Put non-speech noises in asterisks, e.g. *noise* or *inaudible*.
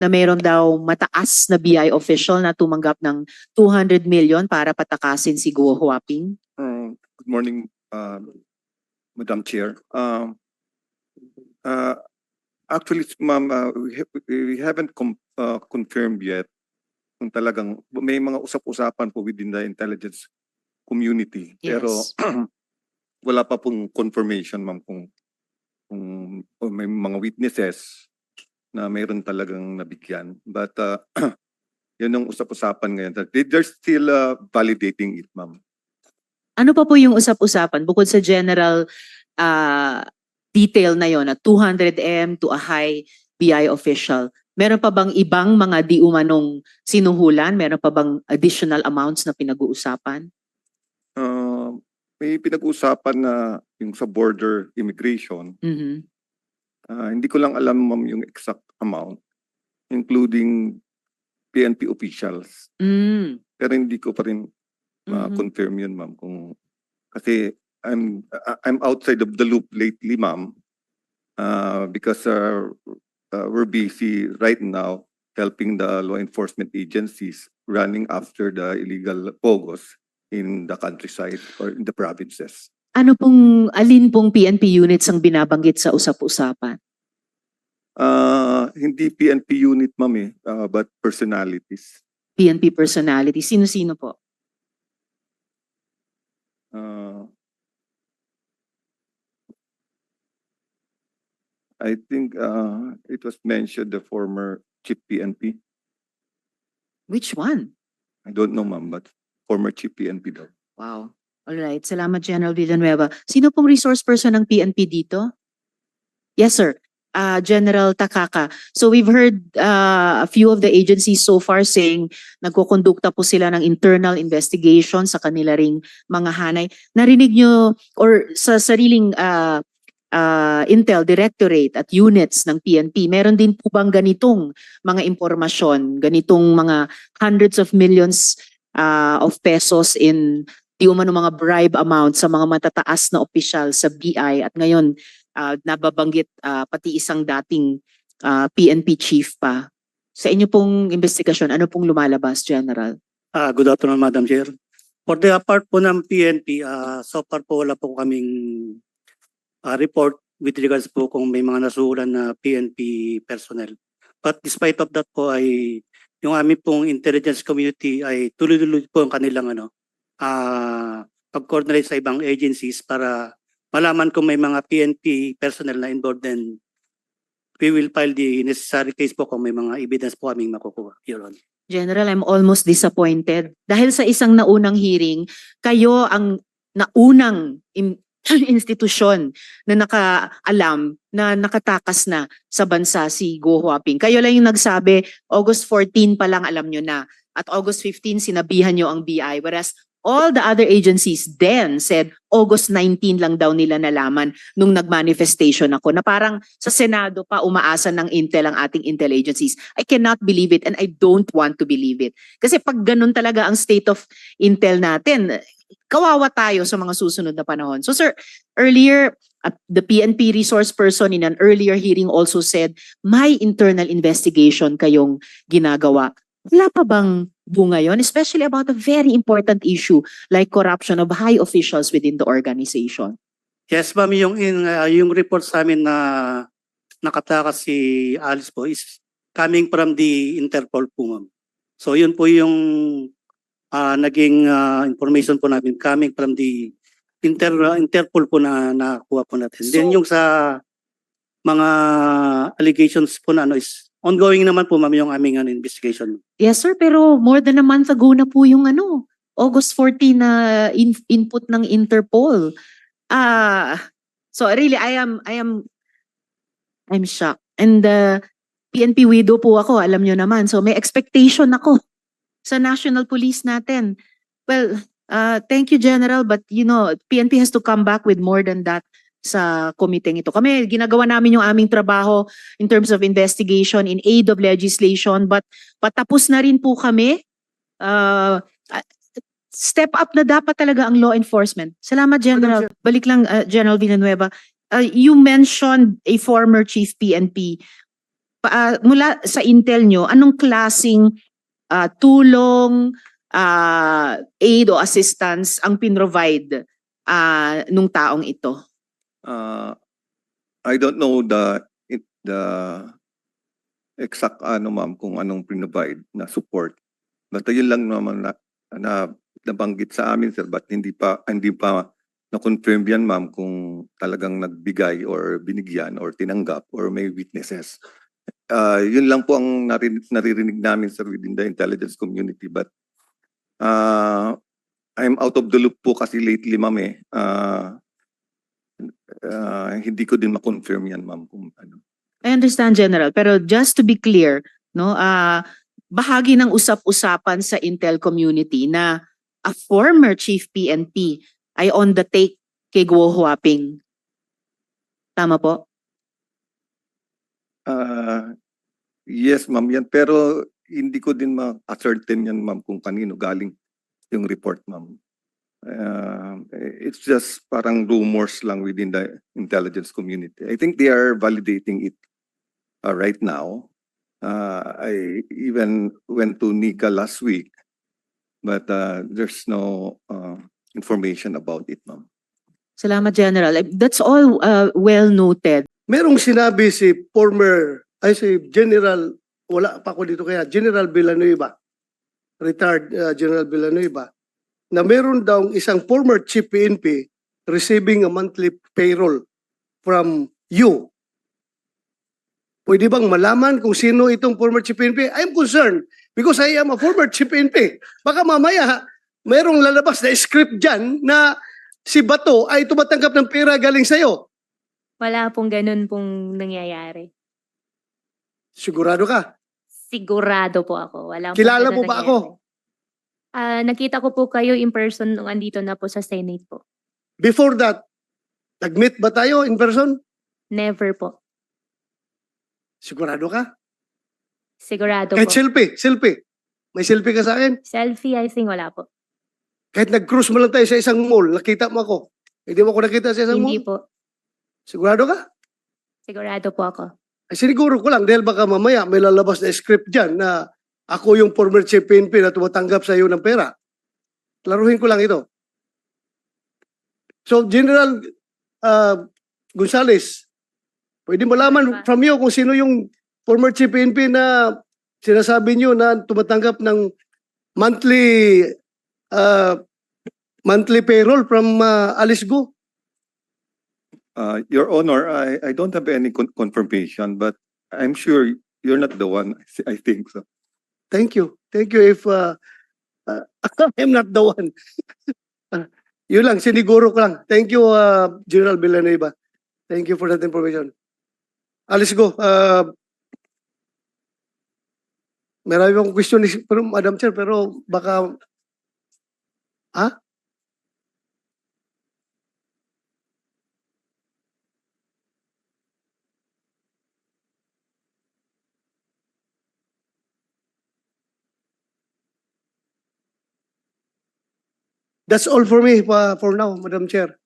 na meron daw mataas na BI official na tumanggap ng 200 million para patakasin si Guo Huaping? Uh, Good morning, uh, Madam Chair. Um, uh, Actually, ma'am, uh, we ha- we haven't com- uh, confirmed yet kung talagang may mga usap-usapan po within the intelligence community. Pero Yes. *clears throat* wala pa pong confirmation, ma'am, kung kung kung may mga witnesses na mayroon talagang nabigyan. But uh, *clears throat* yun ang usap-usapan ngayon. They- They're still uh, validating it, ma'am. Ano pa po yung usap-usapan bukod sa general ah, detail na yon na 200M to a high BI official? Meron pa bang ibang mga di umanong sinuhulan? Meron pa bang additional amounts na pinag-uusapan? Uh, may pinag-usapan na yung sa border immigration. Mhm. Ah, hindi ko lang alam ma'am yung exact amount including PNP officials. Mm. Pero hindi ko pa rin Mhm. ma-confirm yun ma'am kung kasi I'm I- I'm outside of the loop lately ma'am. Uh, because uh, uh, we're busy right now helping the law enforcement agencies running after the illegal pogos in the countryside or in the provinces. Ano pong, alin pong PNP units ang binabanggit sa usap-usapan? Uh, hindi PNP unit, ma'am, eh, uh, but personalities. PNP personality? Sino-sino po? Uh, I think uh, it was mentioned the former chief PNP. Which one? I don't know, ma'am, but former chief PNP daw. Wow. Alright, salamat General Villanueva. Sino pong resource person ng PNP dito? Yes, sir. Uh, General Takaka. So we've heard uh, a few of the agencies so far saying nagkukondukta po sila ng internal investigation sa kanila ring mga hanay. Narinig nyo or sa sariling uh, uh, Intel Directorate at units ng PNP, meron din po bang ganitong mga impormasyon, ganitong mga hundreds of millions uh, of pesos in di umano mga bribe amount sa mga matataas na opisyal sa BI at ngayon ah, nababanggit ah, pati isang dating ah, PNP chief pa. Sa inyo pong investigasyon, ano pong lumalabas, General? Ah, good afternoon, Madam Chair. For the part po ng PNP, ah, so far po wala po kaming ah, report with regards po kung may mga nasuhulan na PNP personnel. But despite of that po ay yung aming pong intelligence community ay tuloy-tuloy po ang kanilang ano, ah pag-coordinate sa ibang agencies para malaman kung may mga PNP personnel na involved then we will file the necessary case po kung may mga evidence po kaming makukuha, Your Honor. General, I'm almost disappointed. Dahil sa isang naunang hearing, kayo ang naunang *clears throat* institusyon na nakaalam na nakatakas na sa bansa si Go Huaping. Kayo lang yung nagsabi, August 14 pa lang alam nyo na. At August 15, sinabihan nyo ang BI. Whereas all the other agencies then said August 19 lang daw nila nalaman nung nagmanifestation ako na parang sa Senado pa umaasa ng Intel ang ating Intel agencies. I cannot believe it and I don't want to believe it. Kasi pag ganun talaga ang state of Intel natin, kawawa tayo sa mga susunod na panahon. So sir, earlier uh, the PNP resource person in an earlier hearing also said, may internal investigation kayong ginagawa. Wala pa bang bunga yon, especially about a very important issue like corruption of high officials within the organization? Yes, ma'am, yung, in, uh, yung report sa amin na nakatakas si Alice po is coming from the Interpol po, ma'am. So yun po yung ah, naging ah, information po namin coming from the Inter, uh, Interpol po na nakuha po natin. Then So- yung sa mga allegations po na ano is ongoing naman po, ma'am, yung aming ano, investigation. Yes sir, pero more than a month ago na po yung ano, August 14 na in- input ng Interpol. Ah, so really I am I am I'm shocked. And uh, PNP widow po ako, alam nyo naman. So may expectation ako *laughs* sa National Police natin. Well, uh, thank you General, but you know, PNP has to come back with more than that sa komiteng ito. Kami, ginagawa namin yung aming trabaho in terms of investigation in aid of legislation, but patapos na rin po kami. Uh, uh, step up na dapat talaga ang law enforcement. Salamat, General. Balik lang, uh, General Villanueva. Uh, you mentioned a former chief PNP. pa- ah, mula sa intel nyo, anong klasing ah, tulong, ah, aid o assistance ang pinrovide ah, nung taong ito? Uh, I don't know the it, the exact ano ma'am kung anong provide na support. But yun lang naman na, na nabanggit sa amin sir but hindi pa hindi pa na-confirm yan ma'am kung talagang nagbigay or binigyan or tinanggap or may witnesses. Uh, yun lang po ang narin, naririnig namin sir within the intelligence community but uh, I'm out of the loop po kasi lately ma'am eh. Uh, uh, hindi ko din ma-confirm yan ma'am kung ano. I understand, General. Pero just to be clear, no, ah bahagi ng usap-usapan sa Intel community na a former chief PNP ay on the take kay Guo Huaping. Tama po? Ah, yes, ma'am, yan. Pero hindi ko din ma-ascertain yan, ma'am, kung kanino galing yung report, ma'am. Ah, it's just parang rumors lang within the intelligence community. I think they are validating it uh, right now. Uh, I even went to Nika last week, but uh, there's no uh, information about it, ma'am. Salamat, General. That's all ah, well noted. merong sinabi si former, ay si General, wala pa ako dito kaya, General Villanueva, retired uh, General Villanueva, na meron daw isang former chief PNP receiving a monthly payroll from you. Pwede bang malaman kung sino itong former chief PNP? I'm concerned because I am a former chief PNP. Baka mamaya, merong lalabas na script dyan na si Bato ay tumatanggap ng pera galing sa'yo. Wala pong ganun pong nangyayari. Sigurado ka? Sigurado po ako. Wala Kilala mo ba ako? Ah, nakita ko po kayo in person nung andito na po sa Senate po. Before that, nag-meet ba tayo in person? Never po. Sigurado ka? Sigurado Kahit po. selfie, selfie. May selfie ka sa akin? Selfie, I think wala po. Kahit nag-cruise mo lang tayo sa isang mall, nakita mo ako. Hindi mo ako nakita sa isang Hindi mall? po. Sigurado ka? Sigurado po ako. Ay, siniguro ko lang dahil baka mamaya may lalabas na script dyan na ako yung former chief PNP na tumatanggap sa iyo ng pera. Klaruhin ko lang ito. So, General uh, Gonzales, pwede malaman from you kung sino yung former chief PNP na sinasabi niyo na tumatanggap ng monthly uh, monthly payroll from uh, Alice Go. Uh, Your Honor, I, I don't have any con- confirmation, but I'm sure you're not the one, I think so. Thank you. Thank you if uh, uh, *laughs* I'm not the one. *laughs* Yun lang, siniguro ko lang. Thank you, uh, General Villanueva. Thank you for that information. Alis go. Uh, marami akong question ni Madam Chair, pero baka... Ha? That's all for me for now, Madam Chair.